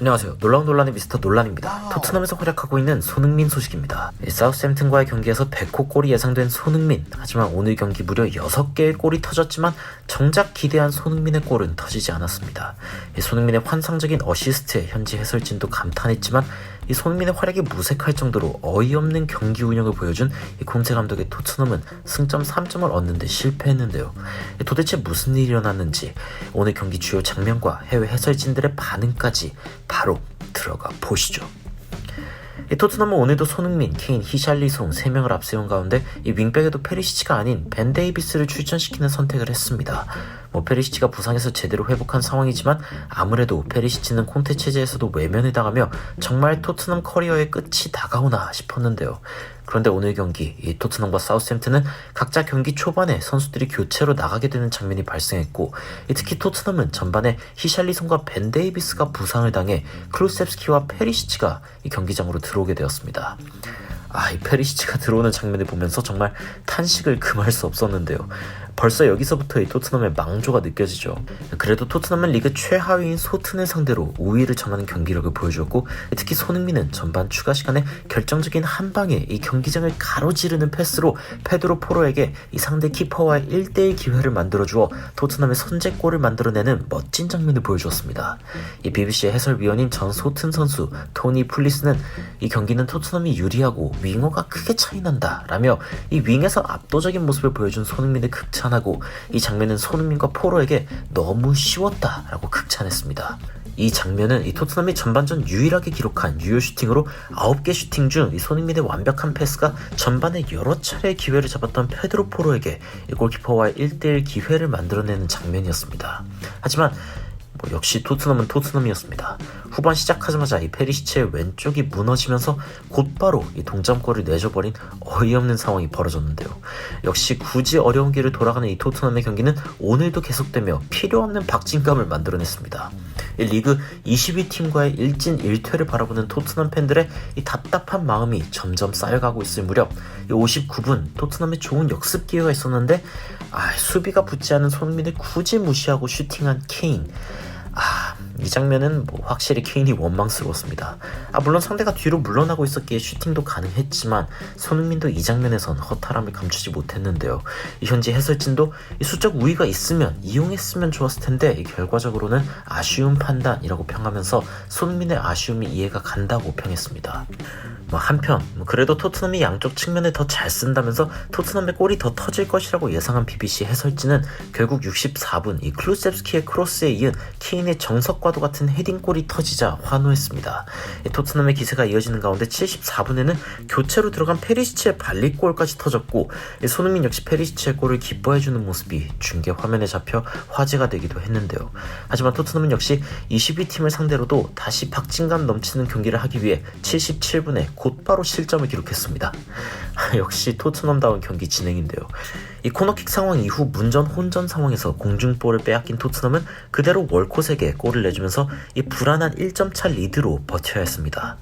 안녕하세요. 놀라운 논란의 미스터 논란입니다. 토트넘에서 활약하고 있는 손흥민 소식입니다. 이 사우스햄튼과의 경기에서 100호 골이 예상된 손흥민. 하지만 오늘 경기 무려 6개의 골이 터졌지만 정작 기대한 손흥민의 골은 터지지 않았습니다. 이 손흥민의 환상적인 어시스트에 현지 해설진도 감탄했지만 이 손흥민의 활약이 무색할 정도로 어이없는 경기 운영을 보여준 이 콘테 감독의 토트넘은 승점 3점을 얻는데 실패했는데요. 도대체 무슨 일이 일어났는지 오늘 경기 주요 장면과 해외 해설진들의 반응까지 바로 들어가 보시죠. 이 토트넘은 오늘도 손흥민, 케인, 히샬리송 3명을 앞세운 가운데 이 윙백에도 페리시치가 아닌 벤 데이비스를 출전시키는 선택을 했습니다. 뭐 페리시치가 부상에서 제대로 회복한 상황이지만 아무래도 페리시치는 콘테 체제에서도 외면을 당하며 정말 토트넘 커리어의 끝이 다가오나 싶었는데요. 그런데 오늘 경기 이 토트넘과 사우스햄튼은 각자 경기 초반에 선수들이 교체로 나가게 되는 장면이 발생했고 이 특히 토트넘은 전반에 히샬리송과 벤 데이비스가 부상을 당해 클루셉스키와 페리시치가 이 경기장으로 들어오게 되었습니다. 아, 이 페리시치가 들어오는 장면을 보면서 정말 탄식을 금할 수 없었는데요. 벌써 여기서부터 이 토트넘의 망조가 느껴지죠. 그래도 토트넘은 리그 최하위인 소튼을 상대로 우위를 점하는 경기력을 보여주었고 특히 손흥민은 전반 추가 시간에 결정적인 한 방에 이 경기장을 가로지르는 패스로 페드로 포로에게 이 상대 키퍼와의 1대1 기회를 만들어주어 토트넘의 선제골을 만들어내는 멋진 장면을 보여주었습니다. 이 BBC 해설위원인 전 소튼 선수 토니 풀리스는 이 경기는 토트넘이 유리하고 윙어가 크게 차이난다 라며 이 윙에서 압도적인 모습을 보여준 손흥민을 극찬 하고 이 장면은 손흥민과 포로에게 너무 쉬웠다 라고 극찬했습니다. 이 장면은 이 토트넘이 전반전 유일하게 기록한 유효 슈팅으로 9개 슈팅 중 이 손흥민의 완벽한 패스가 전반에 여러 차례 기회를 잡았던 페드로 포로에게 이 골키퍼와의 1대1 기회를 만들어내는 장면이었습니다. 하지만 뭐 역시 토트넘은 토트넘이었습니다. 후반 시작하자마자 이 페리시치의 왼쪽이 무너지면서 곧바로 이 동점골을 내줘버린 어이없는 상황이 벌어졌는데요. 역시 굳이 어려운 길을 돌아가는 이 토트넘의 경기는 오늘도 계속되며 필요 없는 박진감을 만들어냈습니다. 이 리그 22팀과의 일진 1퇴를 바라보는 토트넘 팬들의 이 답답한 마음이 점점 쌓여가고 있을 무렵 이 59분 토트넘에 좋은 역습 기회가 있었는데 아, 수비가 붙지 않은 손흥민을 굳이 무시하고 슈팅한 케인 아, 이 장면은 뭐 확실히 케인이 원망스러웠습니다. 아, 물론 상대가 뒤로 물러나고 있었기에 슈팅도 가능했지만 손흥민도 이 장면에선 허탈함을 감추지 못했는데요. 이 현지 해설진도 이 수적 우위가 있으면 이용했으면 좋았을 텐데 이 결과적으로는 아쉬운 판단이라고 평하면서 손흥민의 아쉬움이 이해가 간다고 평했습니다. 뭐 한편 뭐 그래도 토트넘이 양쪽 측면을 더 잘 쓴다면서 토트넘의 골이 더 터질 것이라고 예상한 BBC 해설진은 결국 64분 이 클루셉스키의 크로스에 이은 케인의 정석과 도 같은 헤딩골이 터지자 환호했습니다. 토트넘의 기세가 이어지는 가운데 74분에는 교체로 들어간 페리시치의 발리골까지 터졌고 손흥민 역시 페리시치의 골을 기뻐해주는 모습이 중계 화면에 잡혀 화제가 되기도 했는데요. 하지만 토트넘은 역시 22팀을 상대로도 다시 박진감 넘치는 경기를 하기 위해 77분에 곧바로 실점을 기록했습니다. 역시 토트넘다운 경기 진행인데요. 이 코너킥 상황 이후 문전 혼전 상황에서 공중볼을 빼앗긴 토트넘은 그대로 월콧에게 골을 내주면서 이 불안한 1점 차 리드로 버텨야 했습니다.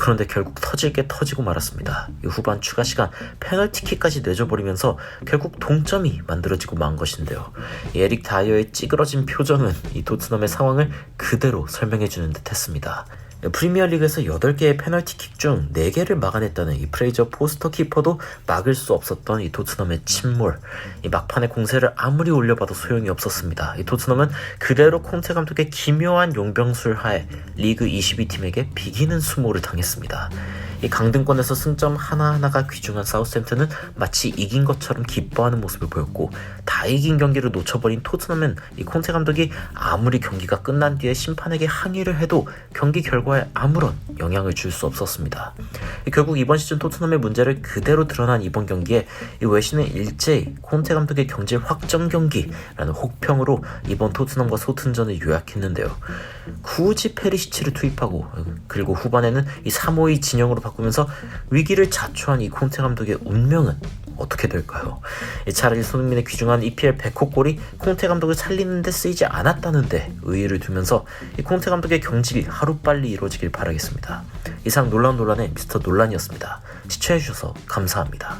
그런데 결국 터질 게 터지고 말았습니다. 후반 추가 시간 페널티킥까지 내줘버리면서 결국 동점이 만들어지고 만 것인데요. 에릭 다이어의 찌그러진 표정은 이 토트넘의 상황을 그대로 설명해주는 듯했습니다. 프리미어리그에서 8개의 페널티킥 중 4개를 막아냈다는 이 프레이저 포스터 키퍼도 막을 수 없었던 이 토트넘의 침몰. 이 막판의 공세를 아무리 올려봐도 소용이 없었습니다. 이 토트넘은 그대로 콘테 감독의 기묘한 용병술 하에 리그 22팀에게 비기는 수모를 당했습니다. 이 강등권에서 승점 하나하나가 귀중한 사우스햄튼은 마치 이긴 것처럼 기뻐하는 모습을 보였고 다 이긴 경기를 놓쳐버린 토트넘은 이 콘테 감독이 아무리 경기가 끝난 뒤에 심판에게 항의를 해도 경기 결과에 아무런 영향을 줄 수 없었습니다. 결국 이번 시즌 토트넘의 문제를 그대로 드러난 이번 경기에 이 외신은 일제히 콘테 감독의 경질 확정 경기라는 혹평으로 이번 토트넘과 소튼전을 요약했는데요. 굳이 페리시치를 투입하고 그리고 후반에는 이3-5-2 진영으로 바꾸면서 위기를 자초한 이 콘테 감독의 운명은 어떻게 될까요? 차라리 손흥민의 귀중한 EPL 100호 골이 콘테 감독을 살리는데 쓰이지 않았다는데 의의를 두면서 이 콘테 감독의 경질이 하루빨리 이루어지길 바라겠습니다. 이상 놀라운 논란의 미스터 논란이었습니다. 시청해주셔서 감사합니다.